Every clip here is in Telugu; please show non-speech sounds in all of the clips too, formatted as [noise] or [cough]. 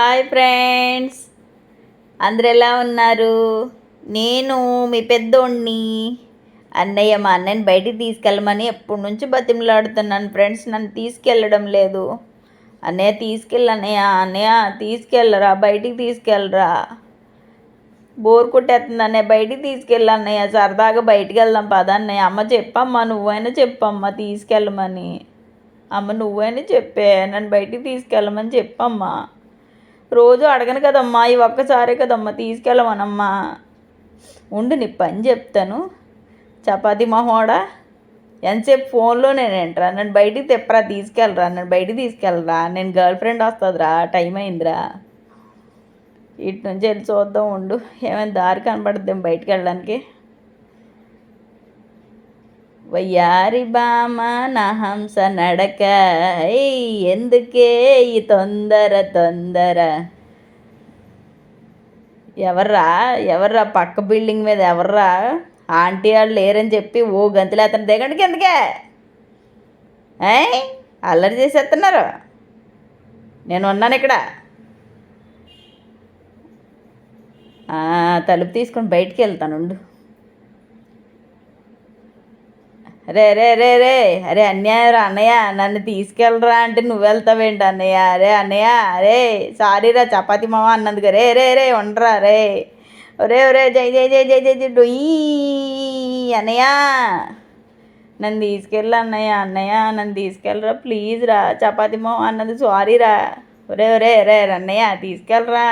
Hi friends. అందరు ఎలా ఉన్నారు? నేను మీ పెద్దోడిని అన్నయ్య మా అన్నయ్యని బయటికి తీసుకెళ్ళమని ఎప్పటి నుంచి బతిమలాడుతున్నాను ఫ్రెండ్స్. నన్ను తీసుకెళ్ళడం లేదు. అన్నయ్య తీసుకెళ్ళి అన్నయ్య అన్నయ్య తీసుకెళ్ళరా బయటికి తీసుకెళ్ళరా. బోర్ కొట్టేస్తుంది అన్నయ్య బయటికి తీసుకెళ్ళి అన్నయ్య. సరదాగా బయటికి వెళ్దాం పద అన్నయ్య. అమ్మ చెప్పమ్మా నువ్వైనా చెప్పమ్మా తీసుకెళ్ళమని. అమ్మ నువ్వైనా చెప్పే నన్ను బయటికి తీసుకెళ్ళమని చెప్పమ్మా. రోజు అడగను కదమ్మా ఈ ఒక్కసారే కదమ్మా తీసుకెళ్ళమనమ్మా. ఉండు నీ పని చెప్తాను. చపాతి మహోడా ఎంతసేపు ఫోన్లోనే నేంట్రా నన్ను బయటికి తెప్పరా తీసుకెళ్ళరా? నన్ను బయటికి తీసుకెళ్ళరా? నేను గర్ల్ ఫ్రెండ్ వస్తుందిరా టైం అయిందిరా. ఇటు నుంచి వెళ్ళి చూద్దాం ఉండు. ఏమైనా దారి కనపడుద్దాం బయటికి వెళ్ళడానికి. వయ్యారి బామ నా హంస నడక. ఎందుకే ఈ తొందర తొందర? ఎవర్రా ఎవర్రా పక్క బిల్డింగ్ మీద ఎవర్రా? ఆంటీ వాళ్ళు లేరని చెప్పి ఓ గంతులు అతను దిగండి కిందకే. ఏ అల్లరి చేసేస్తున్నారు. నేను ఉన్నాను ఇక్కడ. తలుపు తీసుకొని బయటికి వెళ్తాను ఉండు. రే రే రే రే అరే అన్నయ్య రా అన్నయ్య నన్ను తీసుకెళ్ళరా అంటే నువ్వు వెళ్తావేంటి అన్నయ్య? అరే అన్నయ్య అరే సారీ రా చపాతి మామ అన్నందుకు. రే రే రే ఉండరా రే. ఒరే ఒరే జై జై జై జై జై జై డొయ్యి అన్నయ్య. నన్ను తీసుకెళ్ళి అన్నయ్య అన్నయ్య నన్ను తీసుకెళ్ళరా ప్లీజ్ రా చపాతి మామ అన్నది సారీ రా. ఒరే ఒరే రే అన్నయ్య తీసుకెళ్ళరా.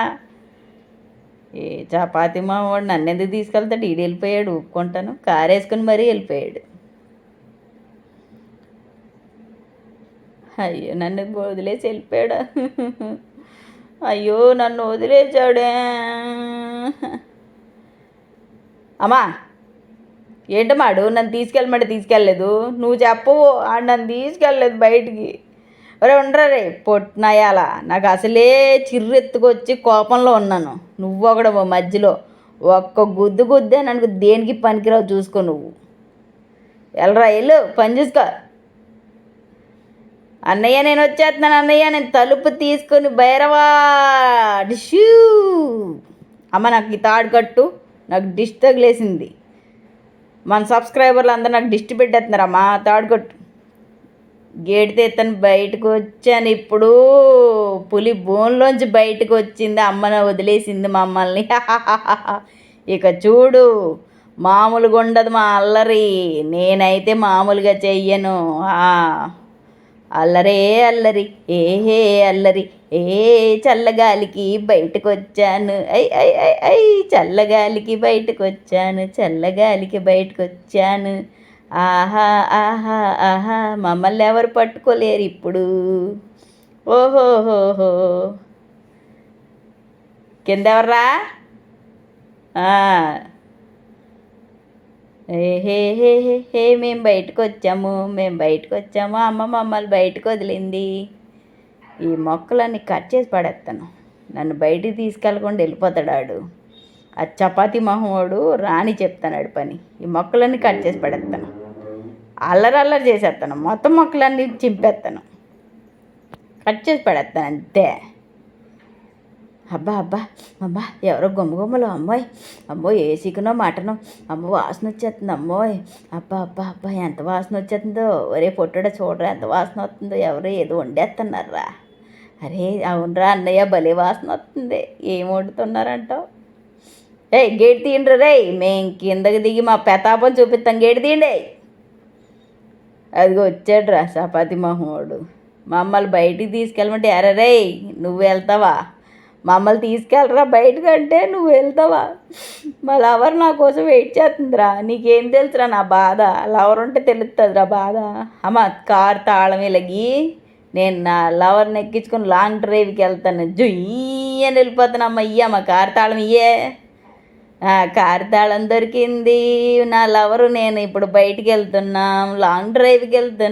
ఏ చపాతి మావాడు నన్ను ఎందుకు తీసుకెళ్తాడు? ఈడు వెళ్ళిపోయాడు ఊపుకుంటాను కారు వేసుకుని మరీ వెళ్ళిపోయాడు. అయ్యో నన్ను వదిలేసి వెళ్ళిపోయాడు. అయ్యో నన్ను వదిలేసాడే అమ్మా ఏంటమాడు నన్ను తీసుకెళ్ళమంటే తీసుకెళ్ళలేదు. నువ్వు చెప్పవు ఆడు నన్ను తీసుకెళ్ళలేదు బయటికి. ఒరే ఉండరా రే పొట్టినాయాల నాకు అసలే చిర్రెత్తుకొచ్చి కోపంలో ఉన్నాను. నువ్వు ఒకడు మధ్యలో. ఒక్క గుద్దు గుద్దే నన్ను దేనికి పనికిరావు చూసుకో నువ్వు. వెళ్ళరా వెళ్ళు పని చూసుకో. అన్నయ్య నేను వచ్చేస్తున్నాను అన్నయ్య నేను తలుపు తీసుకొని భైరవా డిషూ అమ్మ నాకు ఈ తాడు కట్టు నాకు డిష్ తగిలేసింది. మన సబ్స్క్రైబర్లు అందరూ నాకు డిస్ట్ పెట్టేస్తున్నారమ్మా తాడు కట్టు. గేటు తెత్తని బయటకు వచ్చాను ఇప్పుడు. పులి బోన్లోంచి బయటకు వచ్చింది అమ్మను వదిలేసింది మమ్మల్ని. [laughs] ఇక చూడు మామూలుగా ఉండదు మా అల్లరి. నేనైతే మామూలుగా చెయ్యను. ఆ, అల్లరే అల్లరి ఏహే అల్లరి ఏ చల్లగాలికి బయటకొచ్చాను. ఐ ఐ ఐ ఐ చల్లగాలికి బయటకొచ్చాను చల్లగాలికి బయటకొచ్చాను. ఆహా ఆహా ఆహా మమ్మల్ని ఎవరు పట్టుకోలేరు ఇప్పుడు. ఓహోహోహో కిందెవర్రా? ఆ. హే హే హే హే మేము బయటకు వచ్చాము మేము బయటకు వచ్చాము అమ్మ మమ్మల్ని బయటకు వదిలింది ఈ మొక్కలన్నీ కట్ చేసి పడేస్తాను నన్ను బయటికి తీసుకెళ్ళకుండా వెళ్ళిపోతాడు ఆడు. ఆ చపాతి మొహమోడు రాని చెప్తాడు పని. ఈ మొక్కలన్నీ కట్ చేసి పడేస్తాను అల్లరి అల్లరి చేసేస్తాను మొత్తం మొక్కలన్నీ చింపేస్తాను కట్ చేసి పడేస్తాను అంతే. అబ్బా అబ్బా అబ్బా ఎవరో గుమ్మ గుమ్మలు అమ్మాయి అమ్మో ఏ చికెనో మటనో అమ్మో వాసన వచ్చేస్తుంది అమ్మోయ్. అబ్బా అబ్బా అబ్బా ఎంత వాసన వచ్చేస్తుందో ఒరే పొట్టుడా చూడరా ఎంత వాసన వస్తుందో ఎవరో ఏదో వండేస్తున్నారా. అరే అవునరా అన్నయ్య భలే వాసన వస్తుంది ఏం వండుతున్నారంటావు? ఏ గేట్ తీయండి రే మేం కిందకి దిగి మా పెతాపం చూపిస్తాం గేట్ తీయండి. అదిగో వచ్చాడు రా చపాతి మహోడు మమ్మల్ని బయటికి తీసుకెళ్ళమంటే ఎరా నువ్వు వెళ్తావా? మమ్మల్ని తీసుకెళ్ళరా బయటకు అంటే నువ్వు వెళ్తావా? మా లవర్ నా కోసం వెయిట్ చేస్తుందిరా. నీకేం తెలుసురా నా బాధ? లవర్ ఉంటే తెలుస్తుందిరా బాధ. అమ్మ కార్ తాళం ఇలాగి నేను నా లవర్ని ఎక్కించుకొని లాంగ్ డ్రైవ్కి వెళ్తాను. జుయ్యి అని వెళ్ళిపోతాను అమ్మ ఇయ్య మా కార్ తాళం ఇయ్యే. కార్ కారు తాళం దొరికింది. నా లవరు నేను ఇప్పుడు బయటికి వెళ్తున్నాం. లాంగ్ డ్రైవ్కి వెళ్తున్నాం.